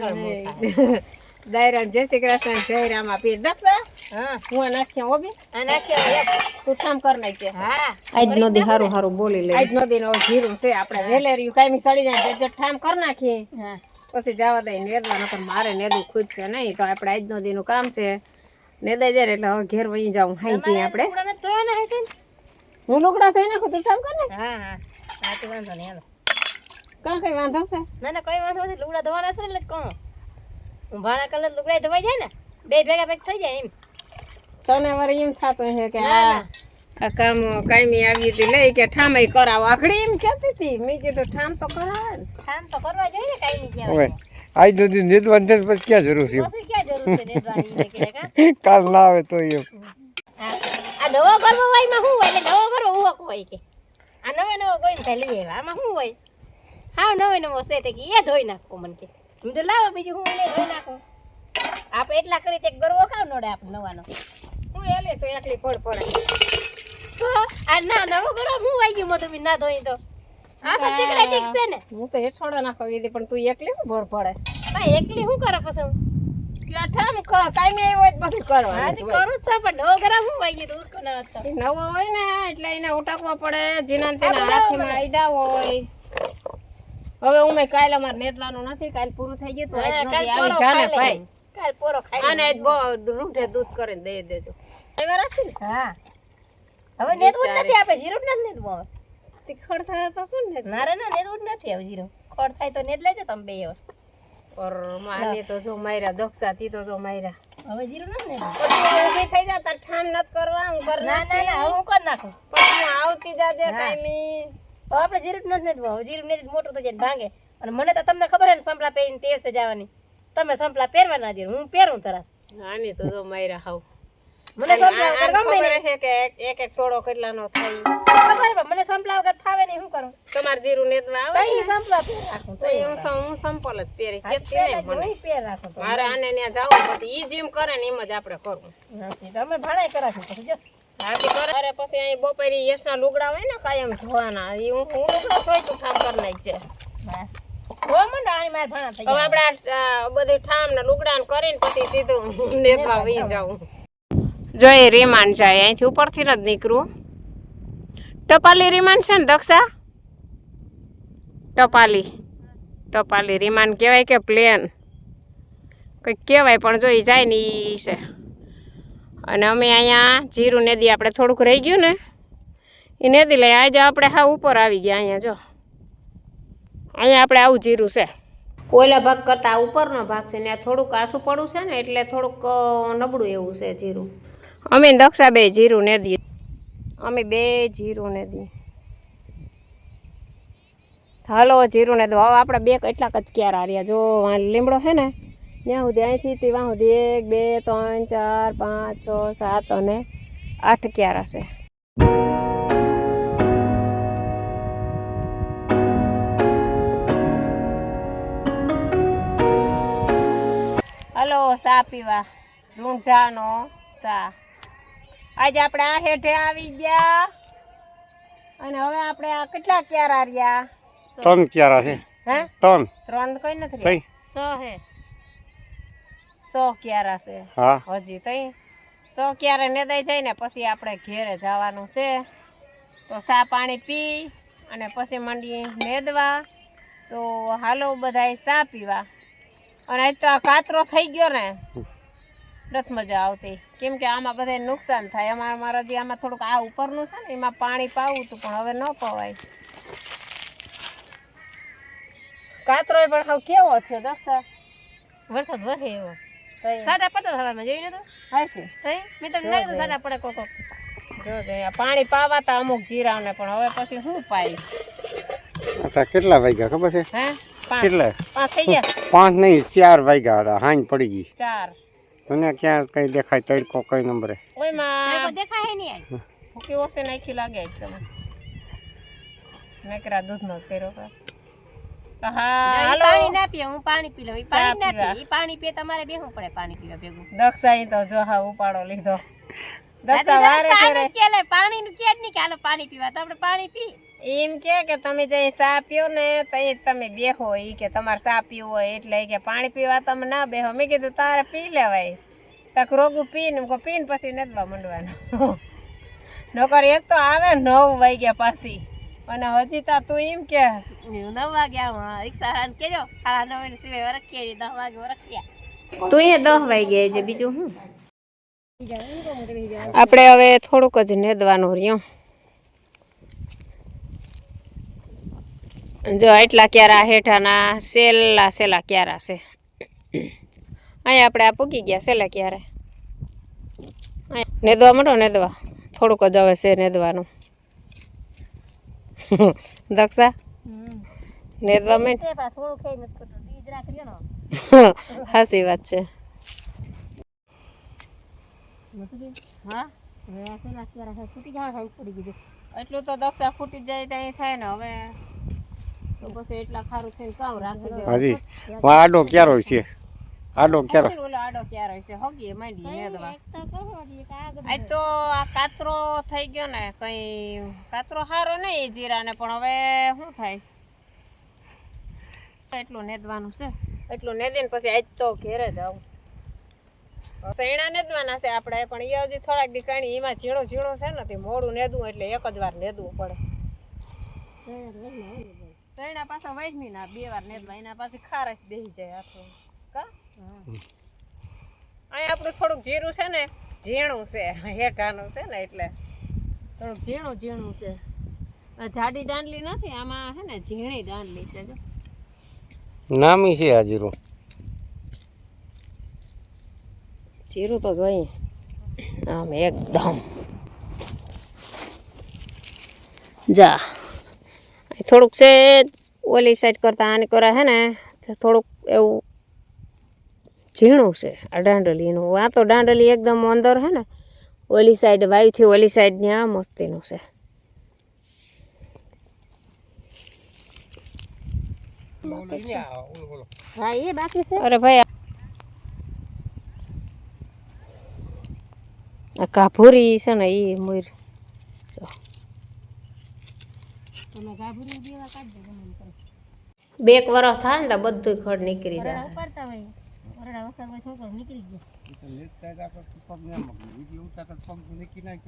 આગળ દાયરા જય શ્રી કૃષ્ણ જય રામ આપી દક્ષા હું. આ નાખ્યા ઓબી આ નાખ્યા તું કામ કર નાખજે. હા. આજ નદી હારું હારું બોલી લે આજ નદી નો જીરું છે આપણે વેલેરિયું કાયમી સડી જાય તે ઠામ કર નાખી પછી જવા દઈ નેદવા નકર મારે નેદું ખુદ છે નહીં તો આપણે આજ નદી નું કામ છે. નેદાઈ જાય એટલે હવે ઘેર વહી જાઉં હાઈ જઈએ આપણે. ને? હું લુગડા થઈ નાખું તું કામ કર ને. હા હા. હા તો વાંધો નહીં હાલો. કાં કઈ વાંધો છે? ના ના કોઈ વાંધો નથી. લુગડા ધોવાના છે ને એટલે કહું હું ભાણા કલર લુગડા ધોવાઈ જાય ને બે ભેગા ભેગ થઈ જાય એમ. તને વળી એમ થતું છે કે આ આ કામ કાયમી આવી હતી લઈ કે ઠામે કરાવો. આખડી એમ કહેતી હતી. મેં કીધું ઠામ તો કરાવે ને. કામ તો કરવા જોઈએ ને કાંઈ નહીં હવે કહેવાય આજ સુધી નિદવાન છે પછી ક્યાં જરૂર છે પછી ક્યાં જરૂર છે નેદવાની? કાલ ના આવે તો એમ. આ નવો કરવો હોય એમાં શું હોય? એટલે નવો કરવો હોય કે. આ નવો નવો કોઈ ને એવા આમાં શું હોય? હા નવો નવો છે તે કે એ ધોઈ નાખો મને કે. હું તો લાવો બીજું હું એને ધોઈ નાખું. આપણે એટલા કરી તે ગરવો ખાવ નડે આપણે નવાનો. હું એલે તો એકલી પડ પડે આ ના નવો ગરબો હું આવી ગયું મધુ બી ના ધોઈ તો. હા સચ્ચી ઠીક છે ને. હું તો હેઠોડા નાખો દીધી પણ તું એકલી હું ભર પડે ભાઈ એકલી શું કરે પછી હું? ઠામ કાયમી આવ્યો હોય બધું હા કરવાનું તે જ હોય. કરું જ છે પણ નવો ગરબો હું હતો. એ નવો હોય ને એટલે એને ઉટકવા પડે જીના તેના હાથમાં હોય. હવે હું મેં કાલ અમારે નેતલાનું નથી કાલ પૂરું થઈ ગયું તો આજ કાલ નથી આવી જાને ભાઈ. કાલ પૂરો ખાઈ અને આજ બહુ રૂંઢે દૂધ કરીને દઈ દેજો. હવે રાખી ને? હા. હવે નેતવું નથી આપણે જીરું નથી નેતવું હવે. તીખડ થાય તો કોણ ને ના ના નેતવું નથી હવે જીરું. ખોડ થાય તો નેદ લેજો તમે બે હવે. પર માને તો જો માયરા દક્ષા તી તો જો માયરા. હવે જીરું નથી ને થઈ જા તાર ઠામ નત કરવા હું કર ના ના ના હું કરી નાખું. પછી હું આવતી જાજે હવે આપણે જીરું નથી નથી નેદવું જીરું નથી મોટું થઈ જાય ભાંગે. અને મને તો તમને ખબર હે ને સંપલા પહેરીને તેવસે જવાની તમે સંપલા પહેરવા ના જીરું હું પહેરું તરત. આની તો જો માયરા હાવ. મને સંપલા વગર ગમે નહીં. છે કે એક- એક છોડો કેટલાનો થાય. ખબર મને સંપલા વગર ફાવે નહીં શું કરું? તમારે જીરું નેતવા આવે તઈ સંપલા પહેર રાખું તો હું હું સંપલ જ પહેરી. કે કેતી નહીં મને. પહેર રાખું મારે આને ત્યાં જાવું પછી ઈ જીમ કરે ને એમ જ આપણે કરવું નથી તો અમે કરાશું પછી જો. અરે પછી અહીં બપોરે યશના લુગડા હોય ને કાયમ ધોવાના. એ હું હું લુગડા ધોઈ તું કરી નાખજે. હવે આપણે બધું ઠામ ને લુગડા ને કરીને પછી સીધું નેતવા વહી જાવું જો રીમાન જાય. અહીંથી ઉપરથી જ નીકળું. ટપાલી રીમાન છે ને દક્ષા? ટપાલી. ટપાલી રીમાન કહેવાય કે પ્લેન? કંઈક કહેવાય પણ જો એ જાય ને એ છે. અને અમે અહીંયા જીરું નદી આપણે થોડુંક રહી ગયું ને એ નદી લઈ આજે આપણે હા ઉપર આવી ગયા અહીંયા જો. અહીંયા આપણે આવું જીરું છે. ઓલા ભાગ કરતાં ઉપરનો ભાગ છે ને થોડુંક આસું પડું છે ને એટલે થોડુંક નબળું એવું છે જીરું. અમે દક્ષા બે જીરું ને દી અમે બે જીરું ને દી હાલો જીરું ને દો હવે આપણે બે એટલાક જ ક્યારા રહ્યા. જો લીમડો છે ને ત્યાં સુધી અહીંથી તે વાં સુધી એક બે ત્રણ ચાર પાંચ છ સાત અને આઠ ક્યારા છે. હલો સા પીવા? લૂંઢાનો સા. આજે આપણે આ હેઠે આવી ગયા. અને હવે આપણે આ કેટલા ક્યારા રહ્યા? ત્રણ ક્યારા છે. હે? ત્રણ. ત્રણ કઈ નથી તઈ. સો હે. સો ક્યારા છે? હજી તઈ? સો ક્યારે નેદાઈ જાય ને પછી આપણે ઘેરે જવાનું છે. તો સા પાણી પી અને પછી મંડી નેદવા. તો હાલો બધાય સા પીવા. અને આજ તો આ કાતરો થઈ ગયો ને નથી મજા આવતી. કેમ કે આમાં બધાય નુકસાન થાય. અમારે મારા જે આમાં થોડુંક આ ઉપરનું છે ને એમાં પાણી પાવું હતું પણ હવે ન પવાય. કાતરો પણ હવે કેવો થયો દક્ષા વરસાદ વધે એવો. સાડા પડતા સવારમાં જોયું નતું? હાસી તઈ? મેં તમને લાગ્યું સાડા પડે કોકો જોજે આ પાણી પાવાતા અમુક જીરાવને પણ હવે પછી શું પાય આટલા કેટલા વાગ્યા ખબર છે? હે? પાંચ. કેટલા? પાંચ થઈ ગયા? પાંચ નહીં ચાર વાગ્યા હતા. હાંજ પડી ગઈ. ચાર. મને ક્યાં કઈ દેખાય તડકો કઈ નંબરે દેખાય નહીં નાખી લાગે એક તમે નકરા દૂધનો જ કર્યો પાણી ના પીએ હું પાણી પી લઉં. પાણી ના પીએ પાણી પીએ તમારે બેહું પડે પાણી પીવા ભેગું. દક્ષાઈ તો જો હા ઉપાડો લીધો. દક્ષા વારે દક્ષા ઘરે. આને કે લે પાણીનું કે જ નહીં કે હાલો પાણી પીવા. તો આપણે પાણી પી. એમ કે કે તમે જઈ સા પીઓ ને તઈ તમે બેહો. ઈ કે તમારે સા પીવો હોય એટલે કે પાણી પીવા તમે ના બેહો. મેં કીધું તારે પી લેવાય. તક રોગું પીને પી પીને પછી નદવા મંડવાનું. નોકર એક તો આવે નવ વાગ્યા પાછી. અને હજી તા તું એમ કે નવ વાગે આવું હા રિક્ષા હાન કેજો. સાડા નવ સિવાય વરખીએ દસ વાગે વરખ્યા તું એ દસ વાગે છે બીજું શું આપણે હવે થોડુંક જ નેદવાનું રહ્યું. જો એટલા ક્યારા હેઠાના સેલા સેલા ક્યારા છે. અહીંયા આપણે આ પૂગી ગયા સેલા ક્યારે? અહીંયા નેદવા મળો નેદવા. થોડુંક જ હવે છે નેદવાનું. દક્ષા ને તમે? હાસી વાત છે. એટલું તો દક્ષા ફૂટી જાય ત્યાં થાય ને હવે તો પછી એટલા ખારું થઈને કામ રાખી દે હજી વા આડો ક્યારો છે? આડો ક્યારે? ઓલો આડો ક્યારે છે? હોગી માંડી નેદવા. એક તો કહો હજી એક આગળ આજ તો આ કાતરો થઈ ગયો ને કઈ કાતરો સારો નહીં જીરાને પણ હવે શું થાય? એટલું નેદવાનું છે. એટલું નેદીને પછી આજ તો ઘેરે જ આવું. સૈણા નેદવાના છે આપણે પણ એ હજી થોડાક દી કાણી એમાં ઝીણું ઝીણું છે ને તે મોડું નેદવું એટલે એક જ વાર નેદવું પડે. સૈણા પાછા વૈજની ના બે વાર નેદવા એના પાછી ખારસ બેસી જાય આખું. અહીંયા આપણું થોડુંક જીરું છે ને ઝીણું છે. હેઠાનું છે ને એટલે થોડુંક ઝીણું ઝીણું છે. આ જાડી દાંડલી નથી આમાં છે ને ઝીણી દાંડલી છે જો. નામી છે આ જીરું. જીરું તો જોઈએ. આમ એકદમ. જા. અહીં થોડુંક છે ઓલી સાઈડ કરતાં આને કરે છે ને તે થોડુંક એવું ઝીણું છે આ દાંડલીનું. આ તો દાંડલી એકદમ અંદર છે ને ઓલી સાઈડ વાયુથી ઓલી સાઈડ આ મસ્તીનું છે. હા એ બાકી છે. અરે ભાઈ આ કાભુરી છે ને એ મોર. તમે ગાભરી જેવા કાઢી દો મને કરે. બે એક વરસ થાય ને બધું ખડ નીકળી જાય. છોકરો નીકળી ગયો. ને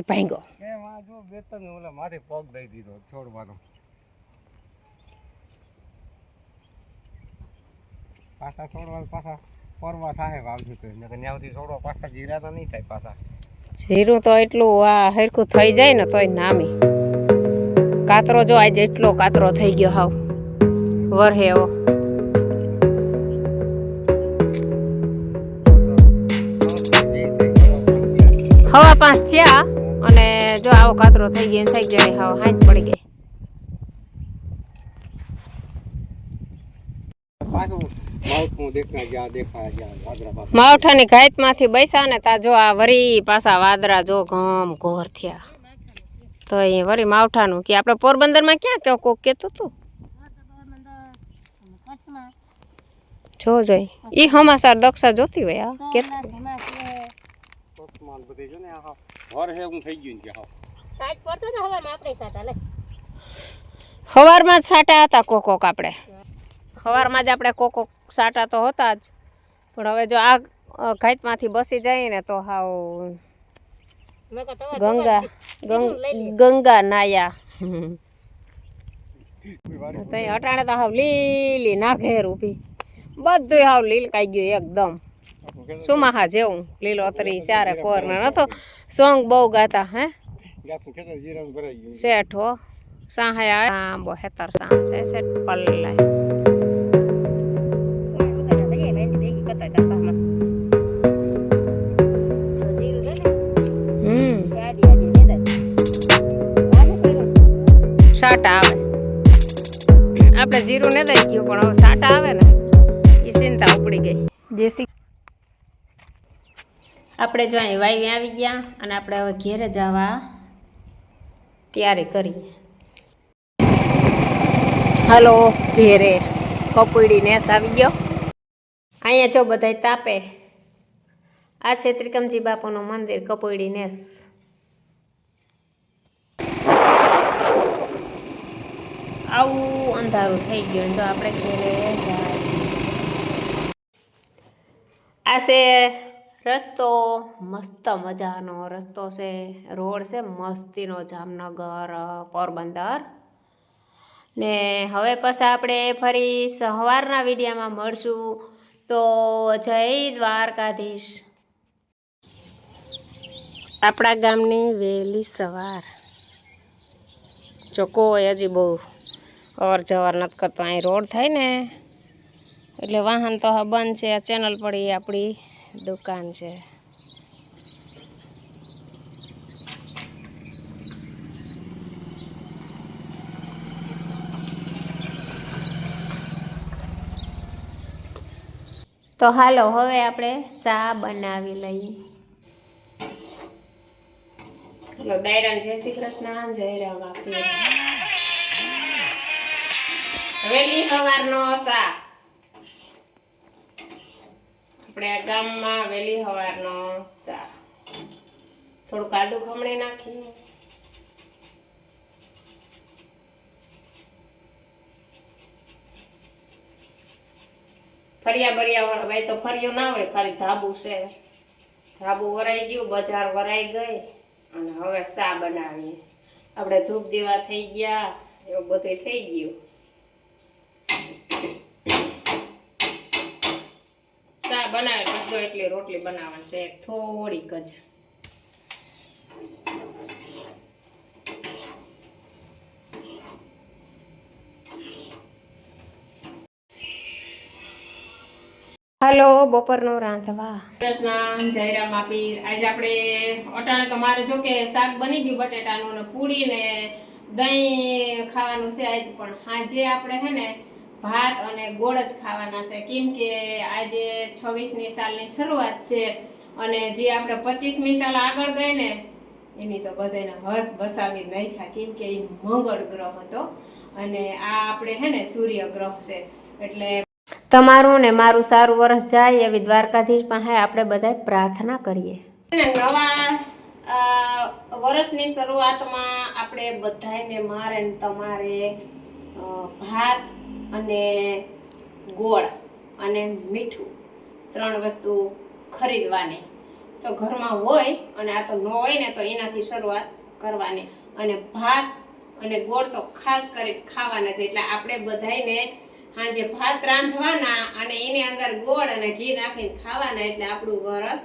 ભાંગો. આ જો બે ત્રણ ઓલા માથે પગ દઈ દીધો છોડવાનો. પાછા છોડવા પાછા પરવા થાય વાવજો તો. નકર ન્યાવથી છોડવા પાછા જીરા તો નહીં થાય પાછા. જીરું તો એટલું આ હરખું થઈ જાય ને તોય નામી. કાતરો જો આજે એટલો કાતરો થઈ ગયો હાવ. વરહે એવો હવા પાંચ થયા અને જો આવો કાતરો થઈ ગયો થઈ જાય હાવ હાંજ પડી ગઈ. માવઠાની ઘાયત ઘાતમાંથી બેસા ને તા જો આ વરી પાછા વાદરા જો ઘમ ઘોર થયા. તો એ વરી માવઠાનું કે આપણે પોરબંદરમાં ક્યાં કેવો કોક કહેતું હતું? જો જોઈ. એ હમાસાર દક્ષા જોતી હોય આ કે બધે જો સાટા લે. સવારમાં જ સાટા હતા કોક કોક આપણે. સવારમાં જ આપણે કોક કોક સાટા તો હતા જ. પણ હવે જો આ ઘાટમાંથી બસી જઈએ ને તો હાવ કહો ગંગા ગંગ- ગંગા નાયા. તો અટાણે તો હાવ લીલી નાખેર ઊભી. બધું હાવ લીલ કાઈ ગયું એકદમ. સુમાહા જેવું? લીલોતરી ચારે કોર ને નતો. સોંગ બહુ ગાતા હે? શેઠ હો સાહે આંબો હેતર સાહ છે શેઠ પલ્લે આપણે જીરું ને દઈ ગયું પણ હવે સાટા આવે ને એ ચિંતા ઉપડી ગઈ. દેશી આપણે જો અહીં વાવી આવી ગયા અને આપણે હવે ઘેરે જવા તૈયારી કરીએ. હાલો ઘેરે. કપડી નેસ આવી ગયો. અહીંયા જો બધા તાપે. આ છે ત્રિકમજી બાપુનું મંદિર કપોયડી નેસ આવું અંધારું થઈ ગયું જો આપણે ઘેરે જાય આ છે રસ્તો, મસ્ત મજાનો રસ્તો છે. રોડ છે મસ્તીનો જામનગર, પોરબંદર. ને હવે પછી આપણે ફરી સવારના વિડીયામાં મળશું. તો જય દ્વારકાધીશ. આપણા ગામની વહેલી સવાર. હોય હજી બહુ. અવર જવર નથી કરતો, અહીં રોડ થાય ને. એટલે વાહન તો બંધ છે, આ ચેનલ પડી આપણી દુકાન છે. તો હાલો, હવે આપણે ચા બનાવી લઈએ. હેલો જય શ્રી કૃષ્ણ, જય રામ આપી. વેલી સવારનો સા. આપણે આ ગામમાં વહેલી સવારનો સા. થોડુંક આદુ ખમણી નાખીએ. ફરિયા બરિયા ભાઈ તો ફરિયો ના હોય ખાલી ધાબુ છે. ધાબુ વરાઈ ગયું બજાર વરાઈ ગઈ અને હવે સા બનાવીએ. આપણે ધૂપ દીવા થઈ ગયા એવું બધું થઈ ગયું ચા બનાવે એટલી રોટલી બનાવવાની છે થોડીક જ. હાલો બપોરનો રાંધવા. કૃષ્ણ જયરામ આપીર આજે આપણે અટાણે તો મારે જો કે શાક બની ગયું બટેટાનું ને પૂરી ને દહીં ખાવાનું છે આજ પણ. આજે આપણે હે ને ભાત અને ગોળ જ ખાવાના છે. કેમ કે આજે છવ્વીસમી સાલની શરૂઆત છે અને જે આપણે પચીસમી સાલ આગળ ગઈ ને એની તો બધાને હસ બસાવી નાખ્યા. કેમ કે એ મંગળ ગ્રહ હતો અને આ આપણે હે ને સૂર્ય ગ્રહ છે. એટલે તમારું ને મારું સારું વર્ષ જાય એવી દ્વારકાધીશ પાસે આપણે બધા પ્રાર્થના કરીએ. નવા વર્ષની શરૂઆતમાં આપણે બધાને મારે ને તમારે ભાત અને ગોળ અને મીઠું ત્રણ વસ્તુ ખરીદવાની. તો ઘરમાં હોય અને આ તો ન હોય ને તો એનાથી શરૂઆત કરવાની. અને ભાત અને ગોળ તો ખાસ કરી ખાવાના છે એટલે આપણે બધાને સાંજે ભાત રાંધવાના અને એની અંદર ગોળ અને ઘી નાખીને ખાવાના, એટલે આપણું વરસ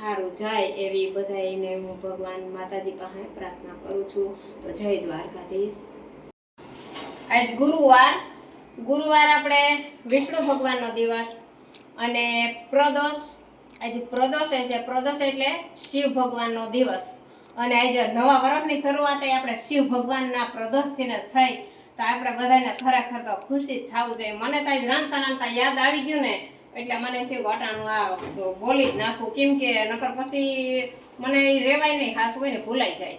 સારું જાય એવી બધાયને હું ભગવાન માતાજી પાસે પ્રાર્થના કરું છું. તો જય દ્વારકાધીશ. આજ ગુરુવાર ગુરુવાર આપણે વિષ્ણુ ભગવાનનો દિવસ અને પ્રદોષ આજે પ્રદોષ છે, પ્રદોષ એટલે શિવ ભગવાનનો દિવસ. અને આજે નવા વર્ષની શરૂઆત આપણે શિવ ભગવાનના પ્રદોષથીને જ થઈ. તો આપણે બધાને ખરેખર તો ખુશી થવું જોઈએ. મને તો રામતા રામતા યાદ આવી ગયું ને, એટલે મને થયું કે અટાણું આ બોલી જ નાખું. કેમ કે નકર પછી મને એ રેવાય નહીં ખાસ હોય ને ભૂલાઈ જાય.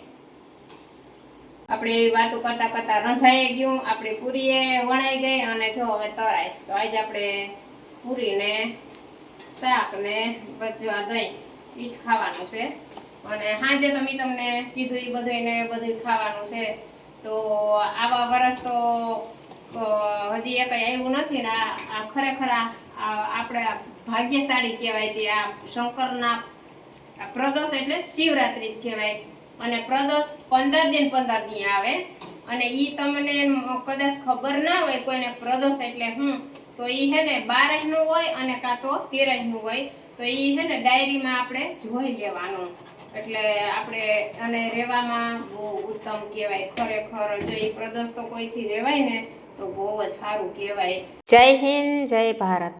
આપણે વાતો કરતા કરતા રંધાઈ ગયું, આપણી પૂરીએ વણાઈ ગઈ અને જો હવે તરાય. તો આજે આપણે પૂરીને શાક ને બધું દહીં એ જ ખાવાનું છે. અને સાંજે તો મેં તમને કીધું એ બધું ને બધું ખાવાનું છે. તો આવા વરસ તો હજી એ કંઈ આવ્યું નથી ને આ ખરેખર આપણે ભાગ્યશાળી કહેવાય તે આ શંકરના પ્રદોષ એટલે શિવરાત્રી જ કહેવાય. અને પ્રદોષ પંદર દિન પંદર દિન આવે. અને એ તમને કદાચ ખબર ના હોય કોઈને પ્રદોષ એટલે હું, તો એ હે ને બારસનું હોય અને કાં તો તેરજનું હોય. તો એ હે ને ડાયરીમાં આપણે જોઈ લેવાનું. એટલે આપણે અને રહેવામાં બહુ ઉત્તમ કહેવાય. ખરેખર જો એ પ્રદોષ તો કોઈથી રહેવાય ને, તો બહુ જ સારું કહેવાય. જય હિન્દ, જય ભારત.